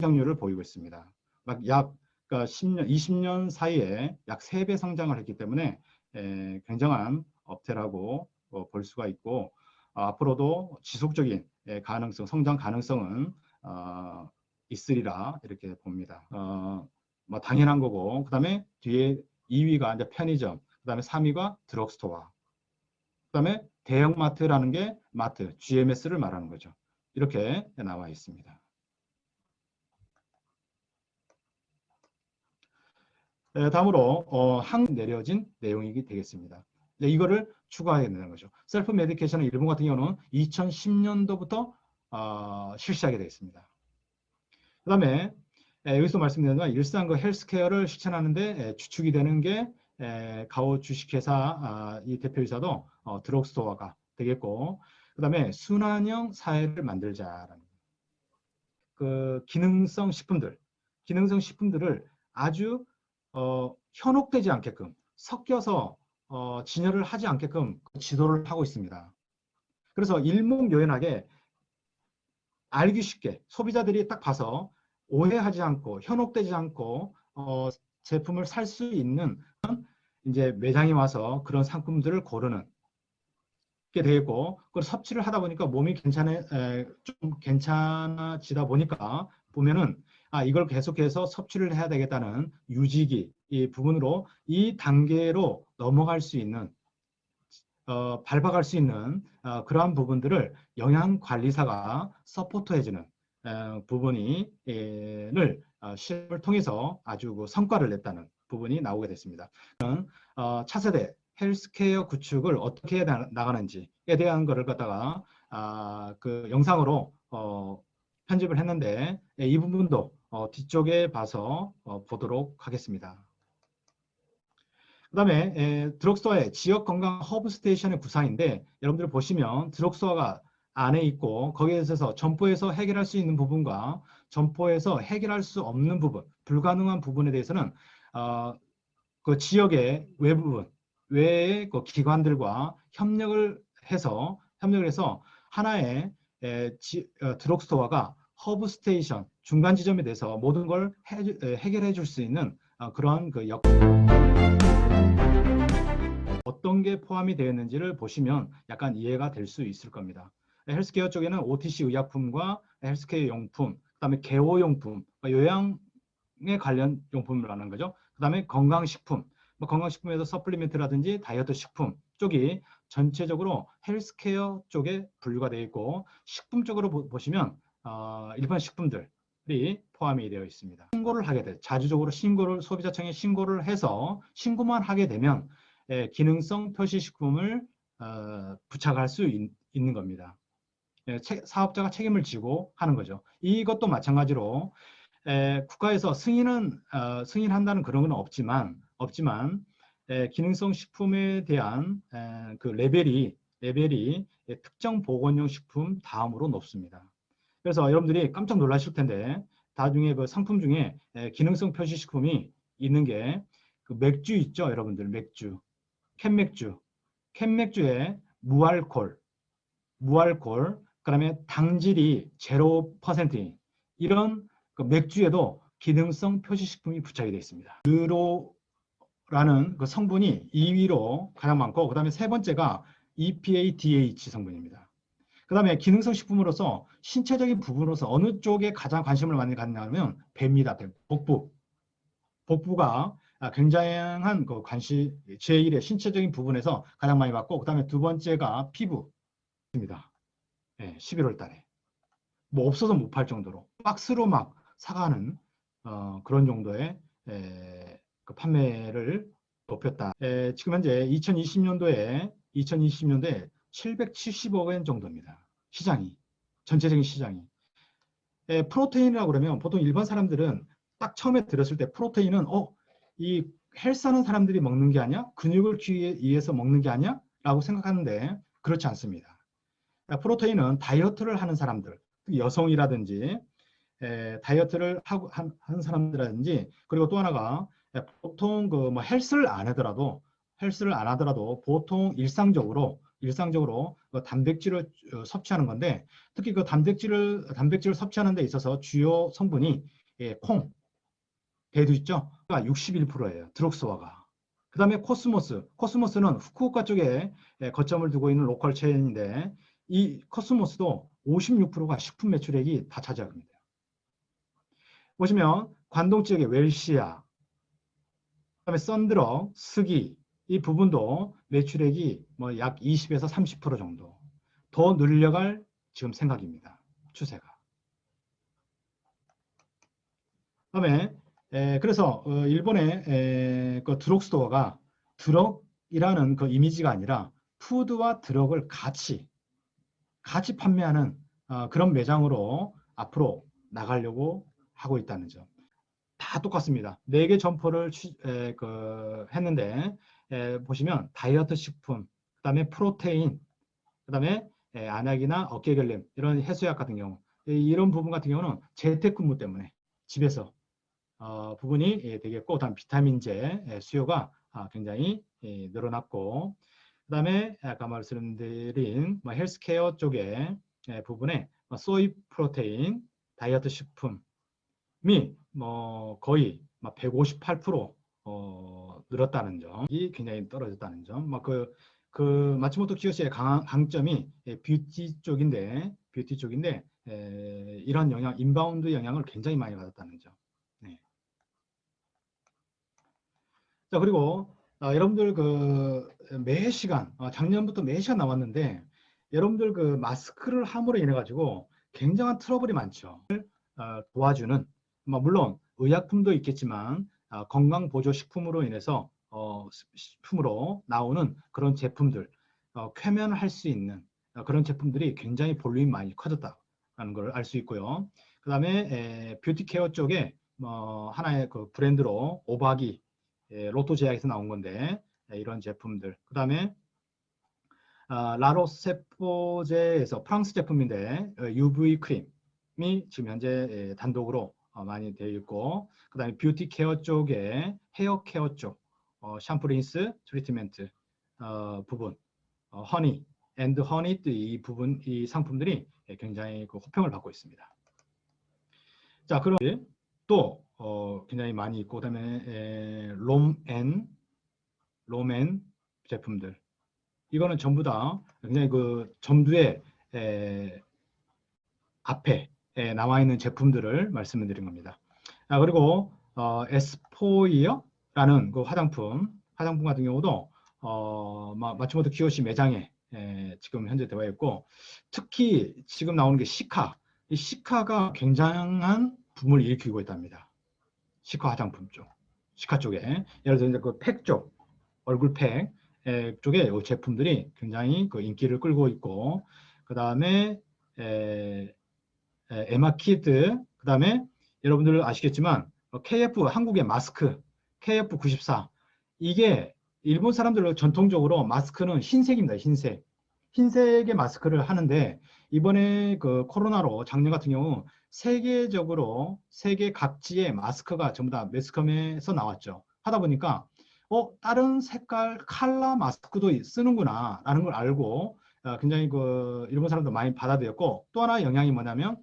성장률을 보이고 있습니다. 막 약 그러니까 10년, 20년 사이에 약 3배 성장을 했기 때문에 에, 굉장한 업태라고 어, 볼 수가 있고 어, 앞으로도 지속적인 예, 가능성, 성장 가능성은 어, 있으리라 이렇게 봅니다. 어, 뭐 당연한 거고 그다음에 뒤에 2위가 이제 편의점, 그다음에 3위가 드럭스토어, 그다음에 대형마트라는 게 마트, GMS를 말하는 거죠. 이렇게 나와 있습니다. 다음으로 어, 항 내려진 내용이 되겠습니다. 네, 이거를 추가해야 되는 거죠. 셀프 메디케이션은 일본 같은 경우는 2010년도부터 어, 실시하게 되겠습니다. 그 다음에 여기서 말씀드린 건 일상 그 헬스케어를 실천하는데 에, 주축이 되는 게 에, 가오 주식회사 아, 이 대표이사도 어, 드럭스토어가 되겠고 그 다음에 순환형 사회를 만들자라는 그 기능성 식품들 기능성 식품들을 아주 어, 현혹되지 않게끔 섞여서 어, 진열을 하지 않게끔 지도를 하고 있습니다. 그래서 일목요연하게 알기 쉽게 소비자들이 딱 봐서 오해하지 않고 현혹되지 않고 어, 제품을 살 수 있는 이제 매장에 와서 그런 상품들을 고르는 게 되겠고 그걸 섭취를 하다 보니까 몸이 괜찮아 에, 좀 괜찮아지다 보니까 보면은 아 이걸 계속해서 섭취를 해야 되겠다는 유지기 이 부분으로 이 단계로 넘어갈 수 있는 어, 밟아갈 수 있는 어, 그러한 부분들을 영양관리사가 서포트해주는 어, 부분이 를 어, 시험을 통해서 아주 그 성과를 냈다는 부분이 나오게 됐습니다. 어, 차세대 헬스케어 구축을 어떻게 해 나가는지에 대한 것을 갖다가 아, 그 영상으로 어, 편집을 했는데 예, 이 부분도 어, 뒤쪽에 봐서 어, 보도록 하겠습니다. 그 다음에 드럭스토어의 지역 건강 허브 스테이션의 구상인데 여러분들 보시면 드럭스토어가 안에 있고 거기에 있어서 점포에서 해결할 수 있는 부분과 점포에서 해결할 수 없는 부분, 불가능한 부분에 대해서는 어, 그 지역의 외부분, 외의 그 기관들과 협력을 해서 협력을 해서 하나의 에, 지, 어, 드럭스토어가 허브 스테이션 중간 지점에 대해서 모든 걸 해, 해결해 줄 수 있는 어, 그런 그 역. 어떤 게 포함이 되어 있는지를 보시면 약간 이해가 될 수 있을 겁니다. 헬스케어 쪽에는 OTC 의약품과 헬스케어 용품, 그다음에 개호용품, 요양에 관련 용품을 하는 거죠. 그다음에 건강식품, 뭐 건강식품에서 서플리멘트라든지 다이어트 식품 쪽이 전체적으로 헬스케어 쪽에 분류가 되어 있고 식품 쪽으로 보, 시면 어, 일반 식품들 이 포함이 되어 있습니다. 신고를 하게 돼 자주적으로 신고를 소비자청에 신고를 해서 신고만 하게 되면 예, 기능성 표시식품을 어, 부착할 수 있, 는 겁니다. 예, 체, 사업자가 책임을 지고 하는 거죠. 이것도 마찬가지로 에, 국가에서 승인은 어, 승인한다는 그런 건 없지만 없지만 에, 기능성 식품에 대한 에, 그 레벨이 레벨이 특정 보건용 식품 다음으로 높습니다. 그래서 여러분들이 깜짝 놀라실 텐데 나중에 그 상품 중에 에, 기능성 표시식품이 있는 게 그 맥주 있죠, 여러분들 맥주. 캔맥주, 캔맥주에 무알콜, 무알콜, 그다음에 당질이 0%인 이런 그 맥주에도 기능성 표시식품이 부착이 되어 있습니다. 유로라는 그 성분이 2위로 가장 많고 그다음에 세 번째가 EPA-DH 성분입니다. 그 다음에 기능성 식품으로서 신체적인 부분으로서 어느 쪽에 가장 관심을 많이 갖냐면 배입니다. 배. 복부. 복부가 아, 굉장한 그 관심 제1의 신체적인 부분에서 가장 많이 받고 그 다음에 두 번째가 피부입니다. 네, 11월 달에 뭐 없어서 못 팔 정도로 박스로 막 사가는 어, 그런 정도의 에, 그 판매를 높였다. 에, 지금 현재 2020년도에 2020년도에 770억 원 정도입니다. 시장이 전체적인 시장이 에, 프로테인이라고 그러면 보통 일반 사람들은 딱 처음에 들었을 때 프로테인은 어 이 헬스하는 사람들이 먹는 게 아니야? 근육을 위해서 먹는 게 아니야? 라고 생각하는데 그렇지 않습니다. 프로테인은 다이어트를 하는 사람들, 여성이라든지 에, 다이어트를 하고 한, 하는 사람들이라든지 그리고 또 하나가 보통 그 뭐 헬스를 안 하더라도 헬스를 안 하더라도 보통 일상적으로 일상적으로 그 단백질을 어, 섭취하는 건데 특히 그 단백질을 단백질을 섭취하는 데 있어서 주요 성분이 예, 콩, 대두 있죠? 61%예요. 드럭스와가. 그 다음에 코스모스. 코스모스는 후쿠오카 쪽에 예, 거점을 두고 있는 로컬 체인인데 이 코스모스도 56%가 식품 매출액이 다 차지합니다. 보시면 관동 지역의 웰시아, 그 다음에 썬드럭, 스기 이 부분도 매출액이 뭐 약 20에서 30% 정도 더 늘려갈 지금 생각입니다. 추세가. 그다음에 에, 그래서 어, 일본의 에, 그 드럭스토어가 드럭이라는 그 이미지가 아니라 푸드와 드럭을 같이 같이 판매하는 어, 그런 매장으로 앞으로 나가려고 하고 있다는 점. 다 똑같습니다. 네 개 점포를 취, 에, 그, 했는데 에, 보시면 다이어트 식품, 그다음에 프로테인, 그다음에 에, 안약이나 어깨 결림 이런 해소약 같은 경우 이- 이런 부분 같은 경우는 재택근무 때문에 집에서 어, 부분이 예, 되겠고 그다음 비타민제 예, 수요가 아, 굉장히 예, 늘어났고 그다음에 아까 말씀드린 뭐 헬스케어 쪽에 예, 부분에 뭐 소이 프로테인 다이어트 식품이 뭐 거의 막158% 어, 늘었다는 점이 굉장히 떨어졌다는 점. 막그 그 마츠모토 키요시의 강, 강점이 예, 뷰티 쪽인데 뷰티 쪽인데 에, 이런 영향 인바운드 영향을 굉장히 많이 받았다는 점. 네. 자 그리고 아, 여러분들 그 매 시간 아, 작년부터 매 시간 나왔는데 여러분들 그 마스크를 함으로 인해 가지고 굉장한 트러블이 많죠. 어, 도와주는 뭐 물론 의약품도 있겠지만 아, 건강 보조 식품으로 인해서 어, 식품으로 나오는 그런 제품들 어, 쾌면할 수 있는 어, 그런 제품들이 굉장히 볼륨이 많이 커졌다라는 걸 알 수 있고요. 그 다음에 뷰티 케어 쪽에 뭐 하나의 그 브랜드로 오바기 예, 로또 제약에서 나온 건데 예, 이런 제품들. 그 다음에 아, 라로세포제에서 프랑스 제품인데 어, UV 크림이 지금 현재 예, 단독으로 어, 많이 되어 있고 그 다음에 뷰티 케어 쪽에 헤어 케어 쪽 어, 샴푸 린스 트리트먼트 어, 부분 어, 허니 앤드 허니 이 부분 이 상품들이 예, 굉장히 그 호평을 받고 있습니다. 자 그럼 또 어, 굉장히 많이 있고 그다음에 에, 롬앤 롬앤 제품들 이거는 전부 다 굉장히 그 점두에 에, 앞에 에, 나와 있는 제품들을 말씀을 드린 겁니다. 아, 그리고 어, 에스포이어라는 그 화장품 화장품 같은 경우도 어, 마- 마츠모토 키요시 매장에 에, 지금 현재 되어 있고 특히 지금 나오는 게 시카 이 시카가 굉장한 붐을 일으키고 있답니다. 시카 화장품 쪽 시카 쪽에 예를 들어 그팩 쪽 얼굴 팩 에, 쪽에 이 제품들이 굉장히 그 인기를 끌고 있고 그 다음에 에마키드 그 다음에 여러분들 아시겠지만 어, KF 한국의 마스크 KF94 이게 일본 사람들 전통적으로 마스크는 흰색입니다 흰색. 흰색의 마스크를 하는데 이번에 그 코로나로 작년 같은 경우 세계적으로 세계 각지의 마스크가 전부 다 매스컴에서 나왔죠. 하다 보니까 어 다른 색깔 칼라 마스크도 쓰는구나 라는 걸 알고 어, 굉장히 그 일본 사람도 많이 받아들였고 또 하나 영향이 뭐냐면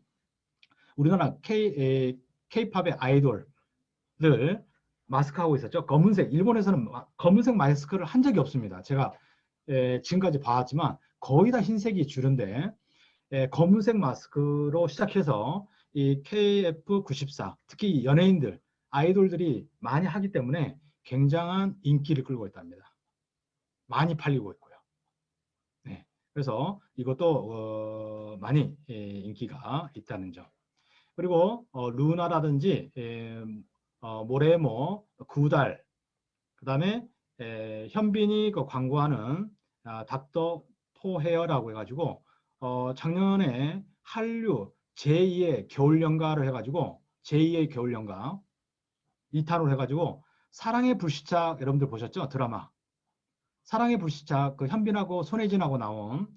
우리나라 K 에, K-팝의 아이돌을 마스크 하고 있었죠. 검은색 일본에서는 마- 검은색 마스크를 한 적이 없습니다. 제가 에, 지금까지 봐왔지만 거의 다 흰색이 주는데 에, 검은색 마스크로 시작해서 이 KF94 특히 연예인들 아이돌들이 많이 하기 때문에 굉장한 인기를 끌고 있답니다. 많이 팔리고 있고요. 네, 그래서 이것도 어, 많이 예, 인기가 있다는 점. 그리고 어, 루나라든지 에, 어, 모레모, 구달, 그 다음에 에, 현빈이 그 광고하는 아, 닥터 포헤어라고 해가지고 어, 작년에 한류 제2의 겨울연가를 해가지고 제2의 겨울연가 2탄으로 해가지고 사랑의 불시착 여러분들 보셨죠? 드라마. 사랑의 불시착 그 현빈하고 손혜진하고 나온